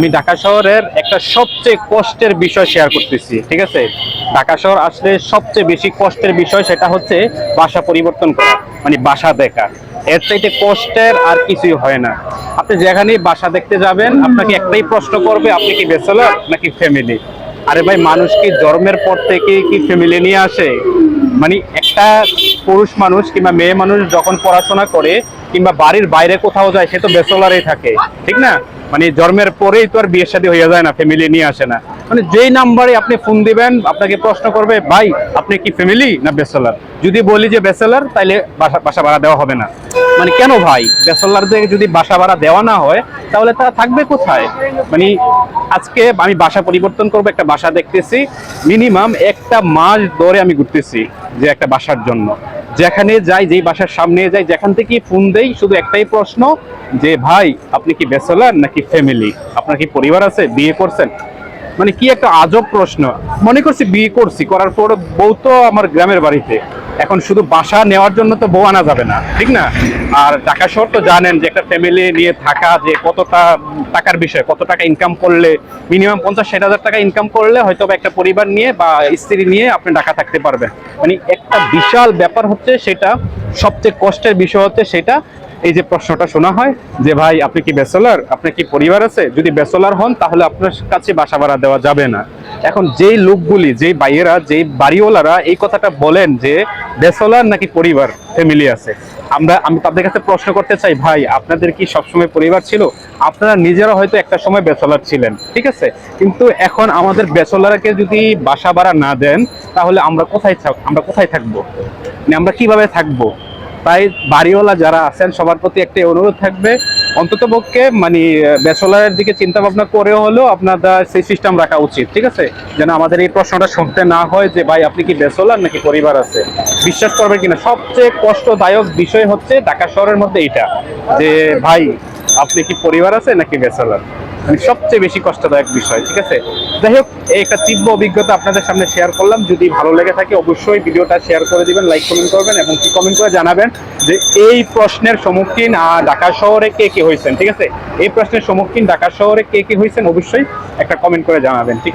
আমি ঢাকা শহরের একটা সবচেয়ে কষ্টের বিষয় শেয়ার করতেছি, ঠিক আছে? ঢাকা শহর আসলে সবচেয়ে বেশি কষ্টের বিষয় সেটা হচ্ছে বাসা পরিবর্তন করা মানে বাসা দেখা। এর চাইতে কষ্টের আর কিছুই হয় না। আপনি যেখানেই বাসা দেখতে যাবেন, আপনাকে একটাই প্রশ্ন করবে, আপনি কি ব্যাচেলর নাকি ফ্যামিলি আরে ভাই, মানুষ কি জন্মের পর থেকে কি ফ্যামিলি নিয়ে আসে? মানে একটা পুরুষ মানুষ কিংবা মেয়ে মানুষ যখন পড়াশোনা করে কিংবা বাড়ির বাইরে কোথাও যায়, সে তো ব্যাচেলারই থাকে, ঠিক না? মানে জন্মের পরেই তো আর বিয়ে শাদী হয়ে যায় না ফ্যামিলি নিয়ে আসে না। মানে যেই নাম্বারে আপনি ফোন দিবেন, আপনাকে প্রশ্ন করবে, ভাই, আপনি কি ফ্যামিলি না ব্যাচেলার? যদি বলি যে ব্যাচেলার তাহলে বাসা বাসা ভাড়া দেওয়া হবে না। মানে কেন ভাই? ব্যাচেলারদের যদি বাসা ভাড়া দেওয়া না হয়, তাহলে তারা থাকবে কোথায়? মানে আজকে আমি বাসা পরিবর্তন করব, একটা বাসা দেখতেছি। মিনিমাম একটা মাস ধরে আমি ঘুরতেছি যে একটা বাসার জন্য। যেখানে যাই, যেই বাসার সামনে যাই, যেখান থেকে ফোন দেই, শুধু একটাই প্রশ্ন, যে ভাই, আপনি কি ব্যাচেলার নাকি ফ্যামিলি আপনার কি পরিবার আছে? বিয়ে করছেন? মানে কি একটা আজব প্রশ্ন। মনে করছি বিয়ে করছি, করার পর বউ তো আমার গ্রামের বাড়িতে। এখন শুধু বাসা নেওয়ার জন্য তো বউ আনা যাবে না, ঠিক না? আর টাকা শহর তো জানেন যে একটা ফ্যামিলি নিয়ে থাকা যে কতটা টাকার বিষয়, কত টাকা ইনকাম করলে মিনিমাম পঞ্চাশ ষাট হাজার টাকা ইনকাম করলে হয়তো একটা পরিবার নিয়ে বা স্ত্রী নিয়ে আপনি ঢাকা থাকতে পারবেন। মানে একটা বিশাল ব্যাপার হচ্ছে সেটা, সবচেয়ে কষ্টের বিষয় হচ্ছে সেটা এই যে প্রশ্নটা শোনা হয় যে, ভাই, আপনি কি ব্যাচেলার? আপনার কি পরিবার আছে? যদি ব্যাচেলার হন, তাহলে আপনার কাছে বাসা ভাড়া দেওয়া যাবে না। এখন যেই লোকগুলি, যেই ভাইয়েরা, যেই বাড়িওয়ালারা এই কথাটা বলেন যে, ব্যাচেলার নাকি পরিবার ফ্যামিলি আছে? আমরা, আমি তাদের কাছে প্রশ্ন করতে চাই, ভাই, আপনাদের কি সবসময় পরিবার ছিল? আপনারা নিজেরা হয়তো একটা সময় ব্যাচেলার ছিলেন, ঠিক আছে? কিন্তু এখন আমাদের ব্যাচেলারকে যদি বাসা ভাড়া না দেন, তাহলে আমরা কোথায় থাক- আমরা কোথায় থাকব? মানে আমরা কীভাবে থাকব? তাই বাড়িওয়ালা যারা আছেন, সবার প্রতি একটা অনুরোধ থাকবে অন্তত পক্ষে মানে ব্যাচেলারের দিকে চিন্তা ভাবনা করে হলেও আপনাদের সেই সিস্টেম রাখা উচিত, ঠিক আছে? যেন আমাদের এই প্রশ্নটা শুনতে না হয় যে, ভাই, আপনি কি ব্যাচেলার নাকি পরিবার আছে? বিশ্বাস করবেন কিনা? সবচেয়ে কষ্টদায়ক বিষয় হচ্ছে ঢাকা শহরের মধ্যে এটা যে, ভাই, আপনি কি পরিবার আছে নাকি ব্যাচেলার? মানে সবচেয়ে বেশি কষ্টদায়ক বিষয়, ঠিক আছে? যাই হোক, একটা তীব্র অভিজ্ঞতা আপনাদের সামনে শেয়ার করলাম। যদি ভালো লেগে থাকে, অবশ্যই ভিডিওটা শেয়ার করে দিবেন লাইক কমেন্ট করবেন এবং কি কমেন্ট করে জানাবেন যে এই প্রশ্নের সম্মুখীন ঢাকা শহরে কে কে হয়েছেন, ঠিক আছে? এই প্রশ্নের সম্মুখীন ঢাকা শহরে কে কে হয়েছেন, অবশ্যই একটা কমেন্ট করে জানাবেন, ঠিক আছে